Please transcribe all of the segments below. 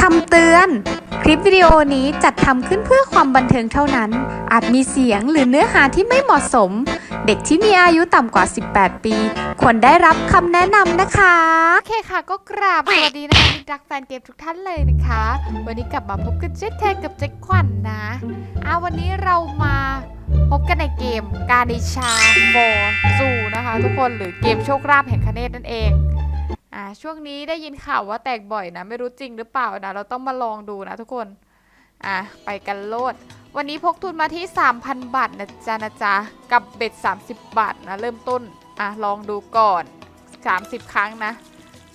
คำเตือน คลิปวิดีโอนี้จัดทำขึ้นเพื่อความบันเทิงเท่านั้น อาจมีเสียงหรือเนื้อหาที่ไม่เหมาะสม เด็กที่มีอายุต่ำกว่า 18 ปี ควรได้รับคำแนะนำนะคะ โอเคค่ะก็กราบสวัสดีนะคะมิตรรักแฟนเกมทุกท่านเลยนะคะ วันนี้กลับมาพบกันเช่นเคยกับเจ๊ขวัญนนะอะวันนี้เรามาพบกันในเกมการดิชาโมจูนะคะ ทุกคนหรือเกมโชคลาภแห่งคเนตนั่นเอง อะช่วงนี้ได้ยินข่าวว่าแตกบ่อยนะ ไม่รู้จริงหรือเปล่านะ เราต้องมาลองดูนะทุกคน อะไปกันโลด วันนี้พกทุนมาที่ 3,000 บาทนะจ๊ะนะจ๊ะ กับเบ็ด 30 บาทนะ เริ่มต้น อะลองดูก่อน 30 ครั้งนะ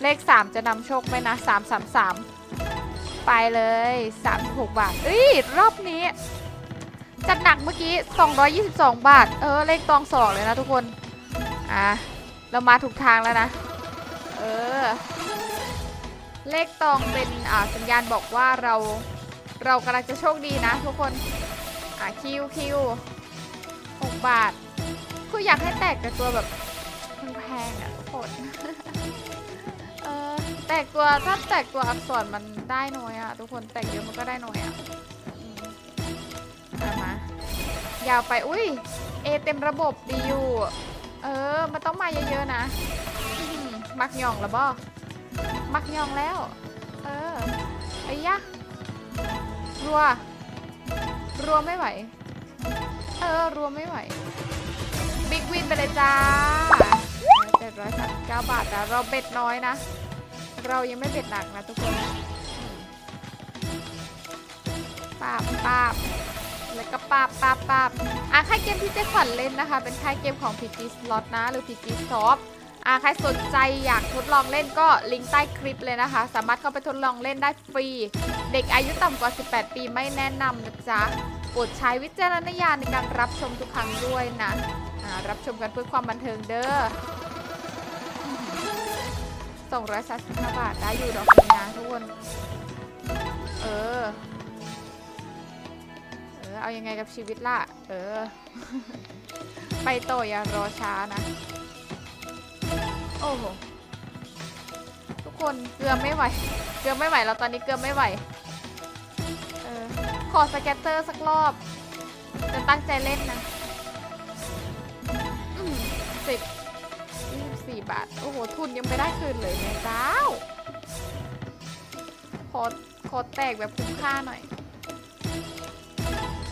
เลข 3 จะนำโชคไหมนะ 3 3 3 ไปเลย 36 บาทเอ้ย รอบนี้ จัดหนักเมื่อกี้ 222 บาท เออ เลขตองสองเลยนะทุกคน อะเรามาถูกทางแล้วนะ เออ เลขตองเป็นอ่าสัญญาณบอกว่าเราเรากำลังจะโชคดีนะทุกคน อะคิวคิว6บาท คืออยากให้แตกแต่ตัวแบบแพงๆอะทุกคนเออแตกตัวถ้าแตกตัวอักษรมันได้น้อยอะทุกคนแตกเยอะมันก็ได้น้อยอะ่ะมายาวไป อุ้ยเอเต็มระบบดีอยู่ เออ มันต้องมาเยอะๆนะ มักย่องแล้วบอมักย่องแล้ว เออไอ้ยะรัว รัวไม่ไหว เออ รัวไม่ไหว บิ๊กวินไปเลยจ้าเจ็ดร้อยสามเก้าบาทนะเราเบ็ดน้อยนะ เรายังไม่เบ็ดหนักนะทุกคนปาบปาบแล้วก็ปาบปาบปาบอะค่ายเกมที่เจ๊ขวัญเล่นนะคะ เป็นค่ายเกมของ PG Slot นะ หรือ PG Shop อะใครสนใจอยากทดลองเล่นก็ลิงก์ใต้คลิปเลยนะคะ สามารถเข้าไปทดลองเล่นได้ฟรี เด็กอายุต่ำกว่า 18 ปีไม่แนะนำนะจ๊ะโปรดใช้วิจารณญาณในการรับชมทุกครั้งด้วยนะอ่ารับชมกันเพื่อความบันเทิงเด้อ235บาทได้อยู่ดอกนี้นะทุกคน เออ เออ เอายังไงกับชีวิตล่ะ เออ ไปต่ออย่ารอช้านะ โอ้โหทุกคนเกลือไม่ไหว เกลือไม่ไหวแล้วตอนนี้เกลือไม่ไหว เออ ขอสแกตเตอร์สักรอบ จะตั้งใจเล่นนะอืมสิบ24บาท โอ้โห ทุนยังไม่ได้คืนเลยเนี่ยเจ้า ขอ ขอแตกแบบคุ้มค่าหน่อย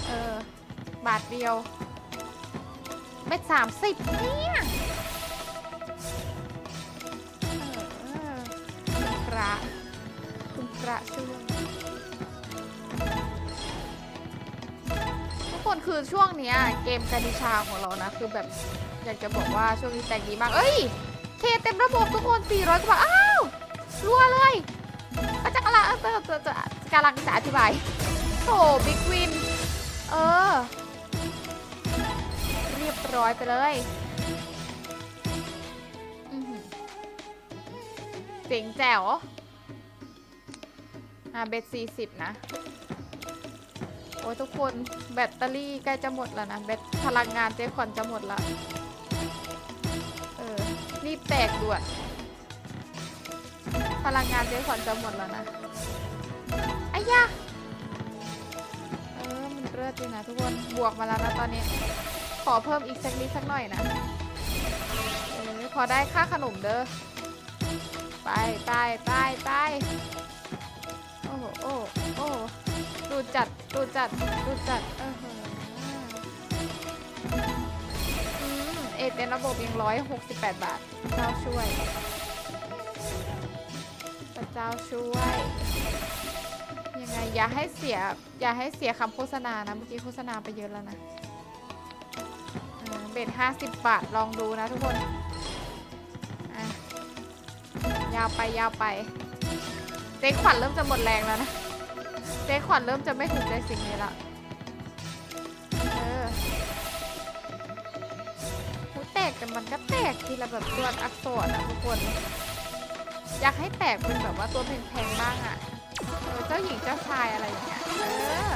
เออ บาทเดียวเม็ดสามสิบเนี่ย คุณพระช่วยทุกคนคือช่วงเนี้ยเกมกานิชาของเรานะ คือแบบอยากจะบอกว่าช่วงนี้แต่งดีมาก เอ้ย เคเต็มระบบทุกคน 400 กว่าบอ้าวรัวเลยก็จะกำลังจะจะจะกำลังจะอธิบายโถบิ๊กวิน เออ เรียบร้อยไปเลยเจ๋งแจ๋ว อะเบ็ด40นะ โอ้ยทุกคนแบตเตอรี่ใกล้จะหมดแล้วนะแบตพลังงานเจ๊ขวัญจะหมดล้วเออรีบแตกด่วนพลังงานเจ๊ขวัญจะหมดแล้วนะไอ้ยะเออมันเลือดจริงนะทุกคนบวกมาแล้วนะตอนนี้ ขอเพิ่มอีกสักนิดสักหน่อยนะเออขอได้ค่าขนมเด้อไปไปไปไป อ้โหโอ้โหโอ้โหดูจัดดูจัดดูจัดเออหืออืมเอเต็นระบบยังร้อยหกสิบแปดบาท เจ้าช่วยเจ้าช่วย ยังไง อย่าให้เสีย อย่าให้เสียคำโฆษณานะ เมื่อกี้โฆษณาไปเยอะแล้วนะเบ็ดห้าสิบบาท ลองดูนะทุกคนอะยาวไปยาวไป เจ๊ขวัญเริ่มจะหมดแรงแล้วนะเจ๊ขวัญเริ่มจะไม่ถูกใจสิ่งนี้ละเออหูแตกแต่มันก็แตกทีละแบบตัวอักษรอะทุกคน อยากให้แตกเป็นแบบว่าตัวแพงๆบ้างอะเออเจ้าหญิงเจ้าชายอะไรอย่างเงี้ยเออ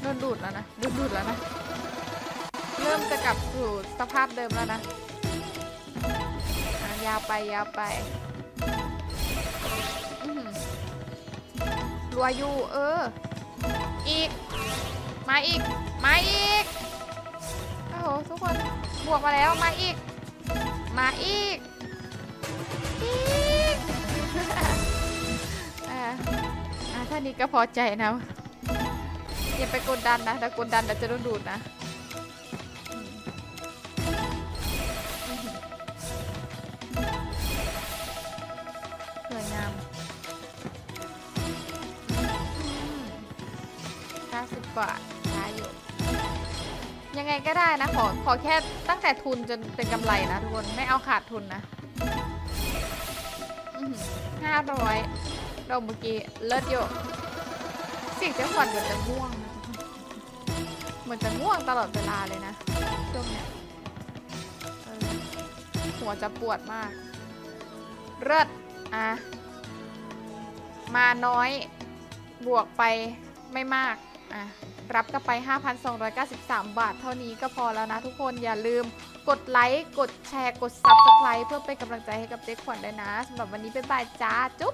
โดนดูดแล้วนะโดนดูดแล้วนะ เริ่มจะกลับสู่สภาพเดิมแล้วนะอะ ยาวไปยาวไปรัวอยู่เออ อีก มาอีก มาอีก โอ้โห ทุกคน บวกมาแล้ว มาอีก มาอีก อีกอ่าอ่าท่านี้ก็พอใจนะอย่าไปกดดันนะ ถ้ากดดันเดี๋ยวจะโดนดูดนะาม ห้าสิบบาทได้อยู่ ยังไงก็ได้นะ ขอ ขอแค่ตั้งแต่ทุนจนเป็นกำไรนะทุกคน ไม่เอาขาดทุนนะห้าร้อยเราเมื่อกี้ เลิศอยู่เสียงจ้าขวัญเหมือนจะง่วงนะเหมือนจะง่วงตลอดเวลาเลยนะช่วงเนี้ยหัวจะปวดมาก เลิศอะ มาน้อยบวกไปไม่มากอะรับกันไป 5,293 บาท เท่านี้ก็พอแล้วนะทุกคนอย่าลืมกดไลค์ กดแชร์ กด Subscribe เพื่อเป็นกำลังใจให้กับเจ๊ขวัญด้วยนะสำหรับวันนี้บ๊ายบายจ้า จุ๊บ